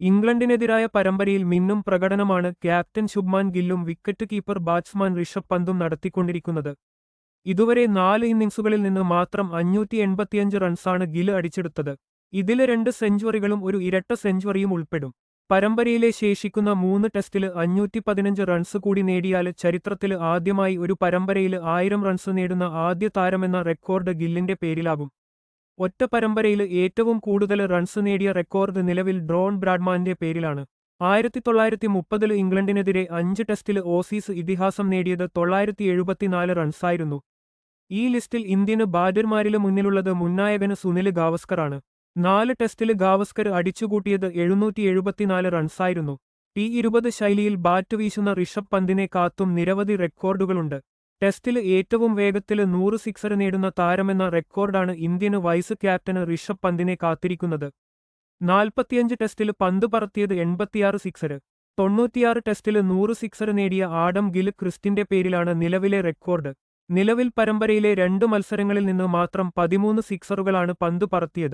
ഇംഗ്ലണ്ടിനെതിരായ പരമ്പരയിൽ മിന്നും പ്രകടനമാണ് ക്യാപ്റ്റൻ ശുഭ്മാൻ ഗില്ലും വിക്കറ്റ് കീപ്പർ ബാറ്റ്സ്മാൻ ഋഷഭ് പന്തും നടത്തിക്കൊണ്ടിരിക്കുന്നത്. ഇതുവരെ നാല് ഇന്നിംഗ്സുകളിൽ നിന്ന് മാത്രം അഞ്ഞൂറ്റി എൺപത്തിയഞ്ച് റൺസാണ് ഗിൽ അടിച്ചെടുത്തത്. ഇതിൽ രണ്ട് സെഞ്ചുറികളും ഒരു ഇരട്ട സെഞ്ചുറിയും ഉൾപ്പെടും. പരമ്പരയിലെ ശേഷിക്കുന്ന മൂന്ന് ടെസ്റ്റിൽ അഞ്ഞൂറ്റി പതിനഞ്ച് റൺസ് കൂടി നേടിയാൽ ചരിത്രത്തിൽ ആദ്യമായി ഒരു പരമ്പരയിൽ ആയിരം റൺസ് നേടുന്ന ആദ്യ താരമെന്ന റെക്കോർഡ് ഗില്ലിന്റെ പേരിലാകും. ഒറ്റ പരമ്പരയിൽ ഏറ്റവും കൂടുതൽ റൺസ് നേടിയ റെക്കോർഡ് നിലവിൽ ഡ്രോൺ ബ്രാഡ്മാന്റെ പേരിലാണ്. ആയിരത്തി തൊള്ളായിരത്തി മുപ്പതിൽ ഇംഗ്ലണ്ടിനെതിരെ അഞ്ച് ടെസ്റ്റിൽ ഓസീസ് ഇതിഹാസം നേടിയത് തൊള്ളായിരത്തി എഴുപത്തിനാല് റൺസായിരുന്നു ഈ ലിസ്റ്റിൽ ഇന്ത്യന് ബാറ്റർമാരിലും മുന്നിലുള്ളത് മുന്നായകന് സുനിൽ ഗാവസ്കറാണ്. നാല് ടെസ്റ്റിൽ ഗാവസ്കർ അടിച്ചുകൂട്ടിയത് എഴുന്നൂറ്റി എഴുപത്തിനാല് റൺസായിരുന്നു ടി ഇരുപത് ശൈലിയിൽ ബാറ്റ് വീശുന്ന ഋഷഭ് പന്തിനെ കാത്തും നിരവധി റെക്കോർഡുകളുണ്ട് ടെസ്റ്റിൽ ഏറ്റവും വേഗത്തിൽ നൂറ് സിക്സർ നേടുന്ന താരമെന്ന റെക്കോർഡാണ് ഇന്ത്യന് വൈസ് ക്യാപ്റ്റന് ഋഷഭ് പന്തിനെ കാത്തിരിക്കുന്നത്. നാൽപ്പത്തിയഞ്ച് ടെസ്റ്റിൽ പന്ത് പറത്തിയത് എൺപത്തിയാറ് സിക്സർ. തൊണ്ണൂറ്റിയാറ് ടെസ്റ്റിൽ നൂറ് സിക്സർ നേടിയ ആഡം ഗിൽ ക്രിസ്റ്റിന്റെ പേരിലാണ് നിലവിലെ റെക്കോർഡ്. നിലവിൽ പരമ്പരയിലെ രണ്ട് മത്സരങ്ങളിൽ നിന്ന് മാത്രം പതിമൂന്ന് സിക്സറുകളാണ് പന്ത് പറത്തിയത്.